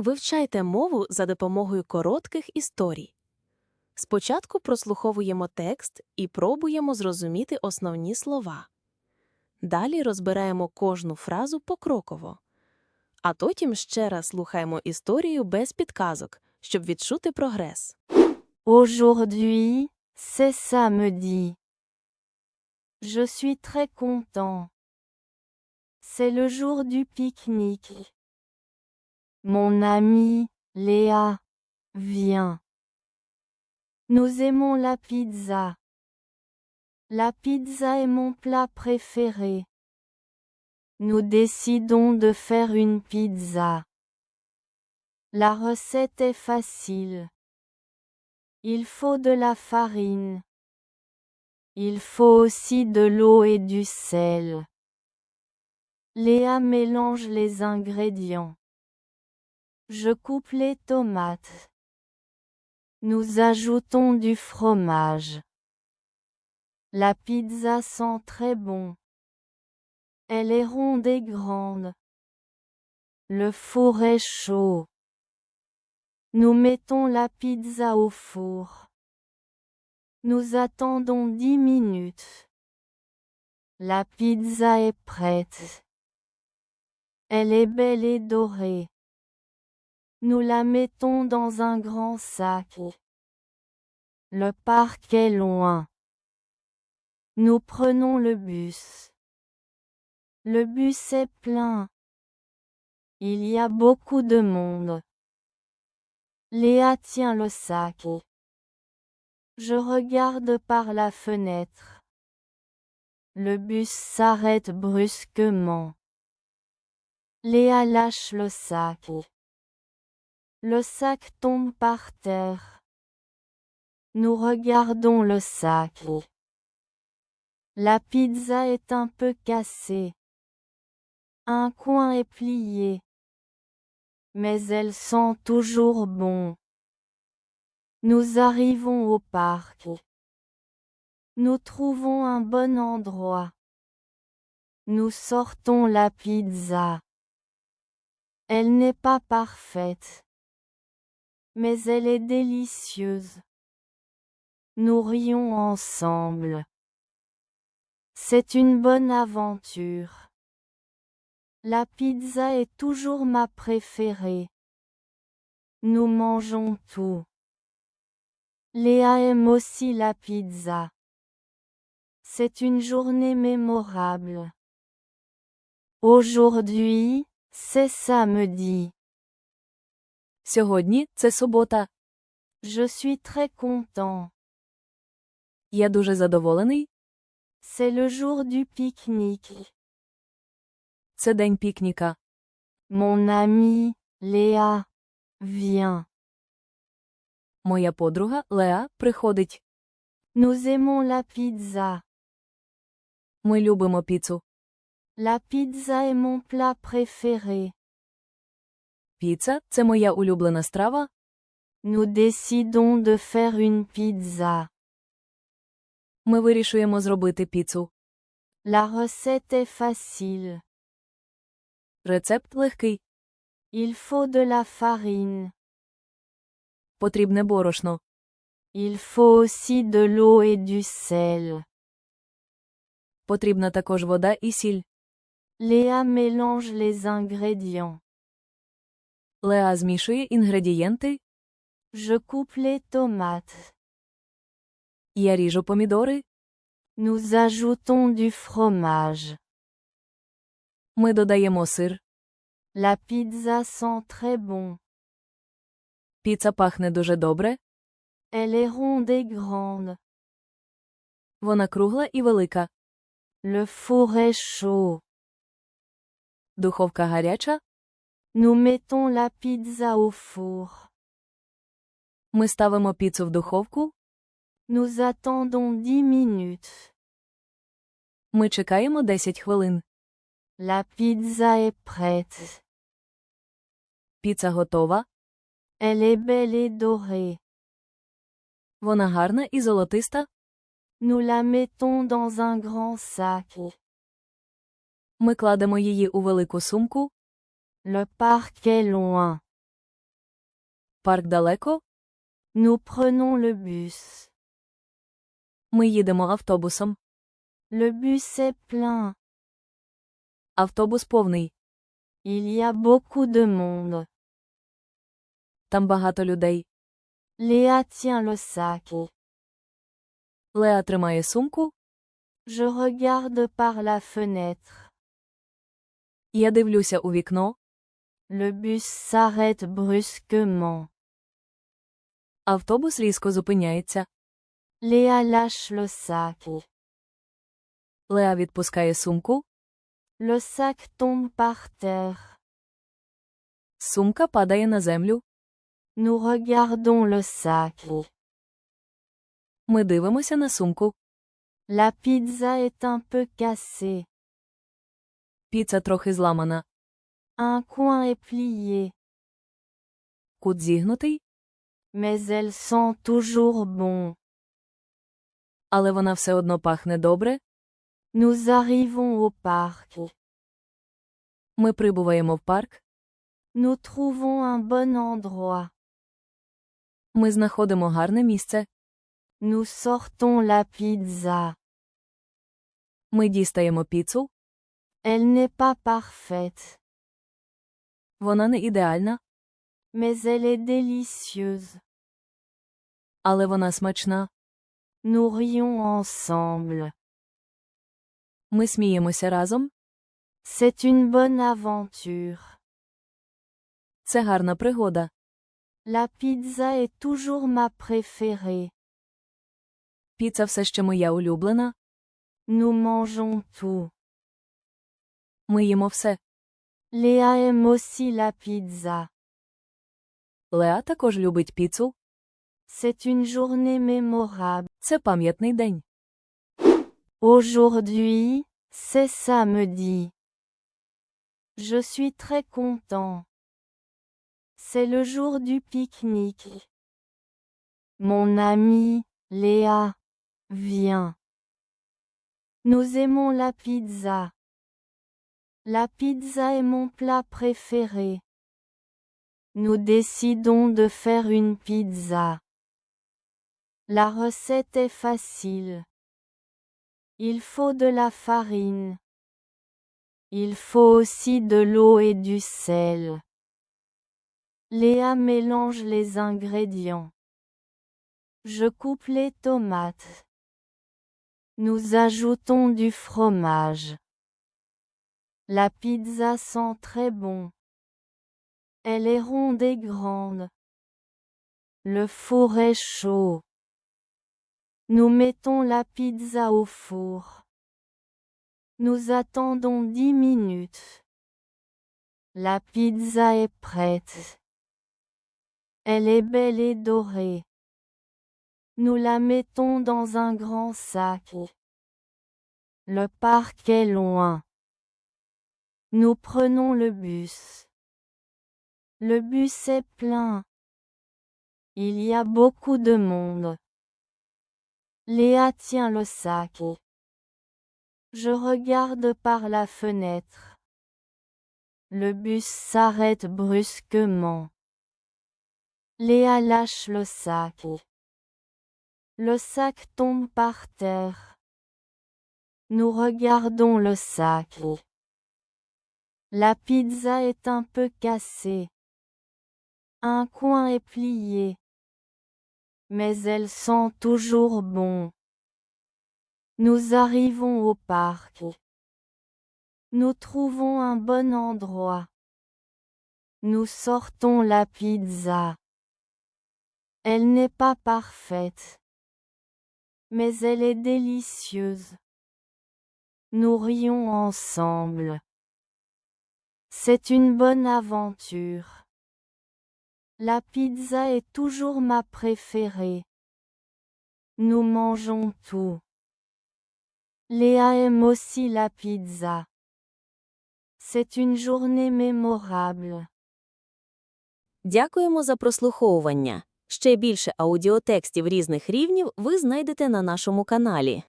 Вивчайте мову за допомогою коротких історій. Спочатку прослуховуємо текст і пробуємо зрозуміти основні слова. Далі розбираємо кожну фразу покроково. А потім ще раз слухаємо історію без підказок, щоб відчути прогрес. Aujourd'hui, c'est samedi. Je suis très content. C'est le jour du pique-nique. Mon amie, Léa, vient. Nous aimons la pizza. La pizza est mon plat préféré. Nous décidons de faire une pizza. La recette est facile. Il faut de la farine. Il faut aussi de l'eau et du sel. Léa mélange les ingrédients. Je coupe les tomates. Nous ajoutons du fromage. La pizza sent très bon. Elle est ronde et grande. Le four est chaud. Nous mettons la pizza au four. Nous attendons dix minutes. La pizza est prête. Elle est belle et dorée. Nous la mettons dans un grand sac. Le parc est loin. Nous prenons le bus. Le bus est plein. Il y a beaucoup de monde. Léa tient le sac. Je regarde par la fenêtre. Le bus s'arrête brusquement. Léa lâche le sac. Le sac tombe par terre. Nous regardons le sac. La pizza est un peu cassée. Un coin est plié. Mais elle sent toujours bon. Nous arrivons au parc. Nous trouvons un bon endroit. Nous sortons la pizza. Elle n'est pas parfaite. Mais elle est délicieuse. Nous rions ensemble. C'est une bonne aventure. La pizza est toujours ma préférée. Nous mangeons tout. Léa aime aussi la pizza. C'est une journée mémorable. Aujourd'hui, c'est samedi. Сьогодні це субота. Je suis très content. Я дуже задоволений. C'est le jour du pique-nique. Це день пікніка. Mon amie, Léa, vient. Моя подруга Леа приходить. Nous aimons la pizza. Ми любимо піцу. La pizza est mon plat préféré. Піца це моя улюблена страва. Nous décidons de faire une pizza. Ми вирішуємо зробити піцу. La recette est facile. Рецепт легкий. Il faut de la farine. Потрібне борошно. Il faut aussi de l'eau et du sel. Потрібна також вода і сіль. Léa mélange les ingrédients. Леа змішує інгредієнти. Je coupe les tomates. Я ріжу помідори. Nous ajoutons du fromage. Ми додаємо сир. La pizza sent très bon. Піца пахне дуже добре. Elle est ronde et grande. Вона кругла і велика. Le four est chaud. Духовка гаряча. Nous mettons la pizza au four. Ми ставимо піцу в духовку. Nous attendons 10 minutes. Ми чекаємо 10 хвилин. La pizza est prête. Піца готова. Elle est belle et dorée. Вона гарна і золотиста. Nous la mettons dans un grand sac. Ми кладемо її у велику сумку. Le parc est loin. Парк далеко? Nous prenons le bus. Ми їдемо автобусом. Le bus est plein. Автобус повний. Il y a beaucoup de monde. Там багато людей. Léa tient le sac. Леа тримає сумку. Je regarde par la fenêtre. Я дивлюся у вікно. Le bus s'arrête brusquement. Автобус різко зупиняється. Léa lâche le sac. Леа відпускає сумку. Le sac tombe par terre. Сумка падає на землю. Nous regardons le sac. Ми дивимося на сумку. La pizza est un peu cassée. Піца трохи зламана. Un coin est plié. Кут зігнутий, Mais elle sent toujours bon. але вона все одно пахне добре. Nous arrivons au parc. Ми прибуваємо в парк. Nous trouvons un bon endroit. Ми знаходимо гарне місце. Nous sortons la pizza. Ми дістаємо піцу. Elle n'est pas parfaite, Вона не ідеальна, mais elle est délicieuse. але вона смачна. Nous rions ensemble. Ми сміємося разом. C'est une bonne aventure. Це гарна пригода. La pizza est toujours ma préférée. Піца все ще моя улюблена. Nous mangeons tout. Ми їмо все. Léa aime aussi la pizza. Леа також любить піцу. C'est une journée mémorable. Це пам'ятний день. Aujourd'hui, c'est samedi. Je suis très content. C'est le jour du pique-nique. Mon amie, Léa, vient. Nous aimons la pizza. La pizza est mon plat préféré. Nous décidons de faire une pizza. La recette est facile. Il faut de la farine. Il faut aussi de l'eau et du sel. Léa mélange les ingrédients. Je coupe les tomates. Nous ajoutons du fromage. La pizza sent très bon. Elle est ronde et grande. Le four est chaud. Nous mettons la pizza au four. Nous attendons dix minutes. La pizza est prête. Elle est belle et dorée. Nous la mettons dans un grand sac. Le parc est loin. Nous prenons le bus. Le bus est plein. Il y a beaucoup de monde. Léa tient le sac. Je regarde par la fenêtre. Le bus s'arrête brusquement. Léa lâche le sac. Le sac tombe par terre. Nous regardons le sac. La pizza est un peu cassée. Un coin est plié. Mais elle sent toujours bon. Nous arrivons au parc. Nous trouvons un bon endroit. Nous sortons la pizza. Elle n'est pas parfaite. Mais elle est délicieuse. Nous rions ensemble. C'est une bonne aventure. La pizza est toujours ma préférée. Nous mangeons tout. Léa aime aussi la pizza. C'est une journée mémorable. Дякуємо за прослуховування. Ще більше аудіотекстів різних рівнів ви знайдете на нашому каналі.